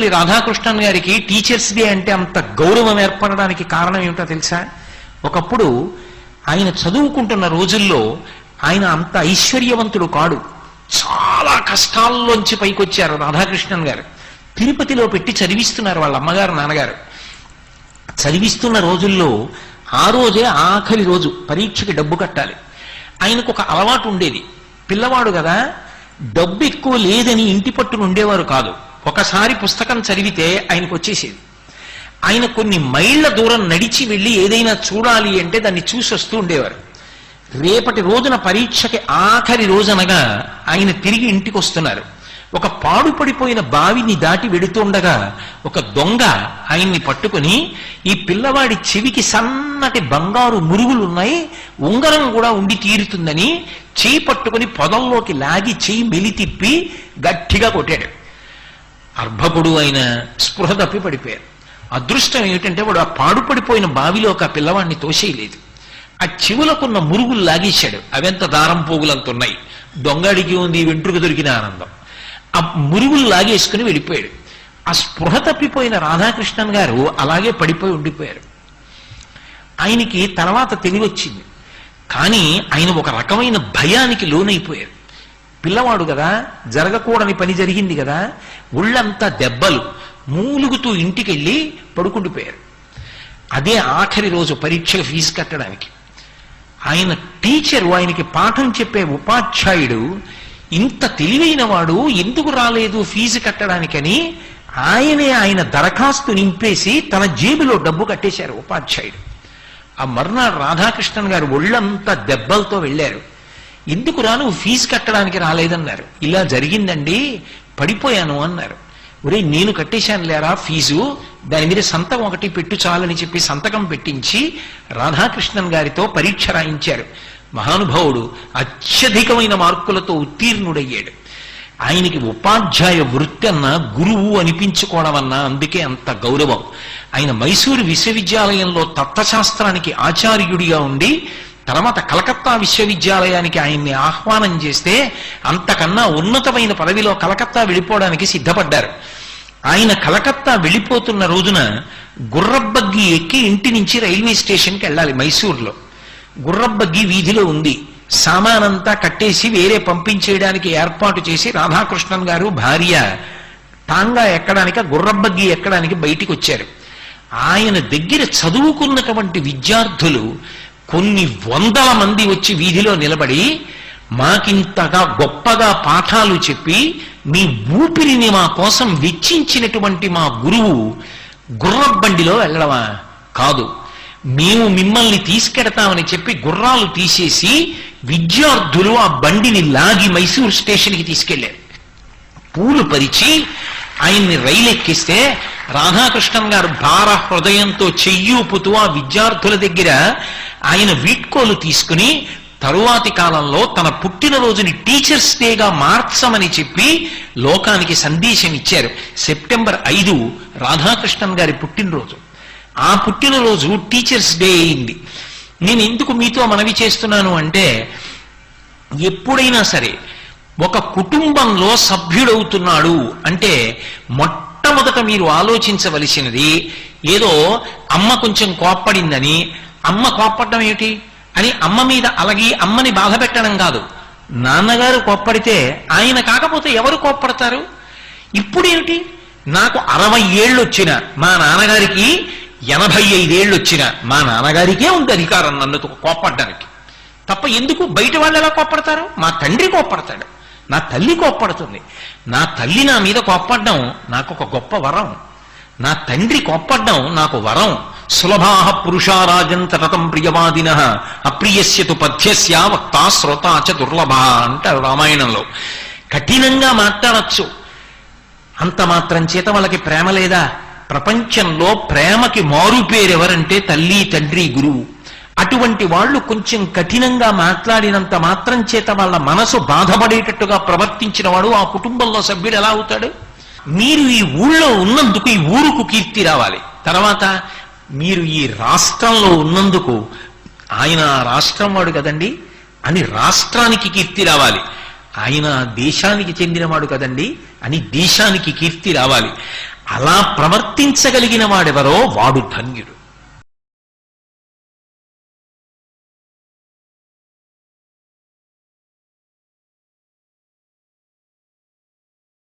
సర్వేపల్లి రాధాకృష్ణన్ గారికి teachers day అంటే అంత గౌరవం ఏర్పడడానికి కారణం ఏమిటో తెలుసా? ఒకప్పుడు ఆయన చదువుకుంటున్న రోజుల్లో ఆయన అంత ఐశ్వర్యవంతుడు కాడు. చాలా కష్టాల్లోంచి పైకొచ్చారు రాధాకృష్ణన్ గారు. తిరుపతిలో పెట్టి చదివిస్తున్నారు వాళ్ళ అమ్మగారు నాన్నగారు. చదివిస్తున్న రోజుల్లో ఆ రోజే ఆఖరి రోజు పరీక్షకి డబ్బు కట్టాలి. ఆయనకు ఒక అలవాటు ఉండేది. పిల్లవాడు కదా డబ్బు ఎక్కువ లేదని ఇంటి పట్టును ఉండేవారు కాదు. ఒకసారి పుస్తకం చదివితే ఆయనకు వచ్చేసేది. ఆయన కొన్ని మైళ్ళ దూరం నడిచి వెళ్ళి ఏదైనా చూడాలి అంటే దాన్ని చూసి వస్తూ ఉండేవారు. రేపటి రోజున పరీక్షకి ఆఖరి రోజనగా ఆయన తిరిగి ఇంటికి వస్తున్నారు. ఒక పాడుపడిపోయిన బావిని దాటి వెడుతుండగా ఒక దొంగ ఆయన్ని పట్టుకుని ఈ పిల్లవాడి చెవికి సన్నటి బంగారు మురుగులు ఉన్నాయి ఉంగరం కూడా ఉండి తీరుతుందని చేయి పట్టుకుని పొదంలోకి లాగి చేయి మెలి తిప్పి గట్టిగా కొట్టాడు. అర్భకుడు అయిన స్పృహ తప్పి పడిపోయారు. అదృష్టం ఏమిటంటే వాడు ఆ పాడుపడిపోయిన బావిలోకి ఆ పిల్లవాడిని తోసేయలేదు. ఆ చెవులకున్న మురుగులు లాగేశాడు. అవెంత దారం పోగులంత ఉన్నాయి దొంగడికి ఉంది వెంట్రుక దొరికిన ఆనందం. ఆ మురుగులు లాగేసుకుని వెళ్ళిపోయాడు. ఆ స్పృహ తప్పిపోయిన రాధాకృష్ణన్ గారు అలాగే పడిపోయి ఉండిపోయారు. ఆయనకి తర్వాత తెలివచ్చింది. కానీ ఆయన ఒక రకమైన భయానికి లోనైపోయారు. పిల్లవాడు కదా జరగకూడని పని జరిగింది కదా ఒళ్ళంతా దెబ్బలు. మూలుగుతూ ఇంటికెళ్ళి పడుకుండిపోయారు అదే ఆఖరి రోజు పరీక్ష ఫీజు కట్టడానికి. ఆయన టీచరు ఆయనకి పాఠం చెప్పే ఉపాధ్యాయుడు ఇంత తెలివైన వాడు ఎందుకు రాలేదు ఫీజు కట్టడానికని ఆయనే ఆయన దరఖాస్తు నింపేసి తన జేబులో డబ్బు కట్టేశారు ఉపాధ్యాయుడు. ఆ మర్నాడు రాధాకృష్ణన్ గారు ఒళ్ళంతా దెబ్బలతో వెళ్ళారు. ఎందుకు రాను ఫీజు కట్టడానికి రాలేదన్నారు. ఇలా జరిగిందండి పడిపోయాను అన్నారు. ఒరే నేను కట్టేశాను లేరా ఫీజు దాని మీద సంతకం ఒకటి పెట్టు చాలని చెప్పి సంతకం పెట్టించి రాధాకృష్ణన్ గారితో పరీక్ష రాయించారు. మహానుభావుడు అత్యధికమైన మార్కులతో ఉత్తీర్ణుడయ్యాడు. ఆయనకి ఉపాధ్యాయ వృత్తి అన్న గురువు అనిపించుకోవడం అన్న అందుకే అంత గౌరవం. ఆయన మైసూరు విశ్వవిద్యాలయంలో తత్వశాస్త్రానికి ఆచార్యుడిగా ఉండి తర్వాత కలకత్తా విశ్వవిద్యాలయానికి ఆయన్ని ఆహ్వానం చేస్తే అంతకన్నా ఉన్నతమైన పదవిలో కలకత్తా వెళ్ళిపోవడానికి సిద్ధపడ్డారు. ఆయన కలకత్తా వెళ్ళిపోతున్న రోజున గుర్రబ్బగ్గి ఎక్కి ఇంటి నుంచి రైల్వే స్టేషన్కి వెళ్ళాలి మైసూర్లో. గుర్రబ్బగ్గి వీధిలో ఉంది. సామానంతా కట్టేసి వేరే పంపించేయడానికి ఏర్పాటు చేసి రాధాకృష్ణన్ గారు భార్య టాంగా ఎక్కడానికి గుర్రబ్బగ్గి ఎక్కడానికి బయటికి వచ్చారు ఆయన దగ్గర చదువుకున్నటువంటి విద్యార్థులు కొన్ని వందల మంది వచ్చి వీధిలో నిలబడి మాకింతగా గొప్పగా పాఠాలు చెప్పి మీ ఊపిరిని మా కోసం వెచ్చించినటువంటి మా గురువు గుర్రబండిలో వెళ్ళడమా? కాదు. మేము మిమ్మల్ని తీసుకెడతామని చెప్పి గుర్రాలు తీసేసి విద్యార్థులు ఆ బండిని లాగి మైసూర్ స్టేషన్కి తీసుకెళ్ళారు పూలు పరిచి ఆయన్ని రైలు ఎక్కిస్తే రాధాకృష్ణన్ గారు భార హృదయంతో చెయ్యూపుతూ ఆ విద్యార్థుల దగ్గర ఆయన వీడ్కోలు తీసుకుని తరువాతి కాలంలో తన పుట్టినరోజుని టీచర్స్ డేగా మార్చమని చెప్పి లోకానికి సందేశం ఇచ్చారు. సెప్టెంబర్ ఐదు రాధాకృష్ణన్ గారి పుట్టినరోజు. ఆ పుట్టినరోజు టీచర్స్ డే అయింది. నేను ఎందుకు మీతో మనవి చేస్తున్నాను అంటే ఎప్పుడైనా సరే ఒక కుటుంబంలో సభ్యుడవుతున్నాడు అంటే మొట్టమొదట మీరు ఆలోచించవలసినది ఏదో అమ్మ కొంచెం కోప్పడిందని అమ్మ కోప్పడడం ఏమిటి? అని అమ్మ మీద అలగి అమ్మని బాధ పెట్టడం కాదు. నాన్నగారు కోప్పడితే ఆయన కాకపోతే ఎవరు కోప్పడతారు? ఇప్పుడేమిటి నాకు అరవై ఏళ్ళు వచ్చిన మా నాన్నగారికి ఎనభై ఐదేళ్ళు వచ్చిన మా నాన్నగారికే ఉంది అధికారం నన్ను కోప్పడ్డానికి. తప్ప ఎందుకు? బయట వాళ్ళు ఎలా కోప్పడతారు? మా తండ్రి కోప్పడతాడు. నా తల్లి కోప్పడుతుంది. నా తల్లి నా మీద కోప్పడ్డం నాకు ఒక గొప్ప వరం. నా తండ్రి కోప్పడ్డం నాకు వరం. సులభా పురుషారాజన్ తటతం ప్రియవాదిన అప్రియస్యతు పథ్యస్య వక్తా శ్రోతా చ దుర్లభ అంటారు రామాయణంలో. కఠినంగా మాట్లాడచ్చు. అంత మాత్రం చేత వాళ్ళకి ప్రేమ లేదా? ప్రపంచంలో ప్రేమకి మారుపేరెవరంటే ఎవరంటే తల్లి తండ్రి గురువు. అటువంటి వాళ్ళు కొంచెం కఠినంగా మాట్లాడినంత మాత్రం చేత వాళ్ళ మనసు బాధపడేటట్టుగా ప్రవర్తించిన వాడు ఆ కుటుంబంలో సభ్యుడు ఎలా అవుతాడు? మీరు ఈ ఊళ్ళో ఉన్నందుకు ఈ ఊరుకు కీర్తి రావాలి. తర్వాత మీరు ఈ రాష్ట్రంలో ఉన్నందుకు ఆయన రాష్ట్రం వాడు కదండి? అని రాష్ట్రానికి కీర్తి రావాలి. ఆయన దేశానికి చెందినవాడు కదండి? అని దేశానికి కీర్తి రావాలి. అలా ప్రవర్తించగలిగిన వాడెవరో వాడు ధన్యుడు.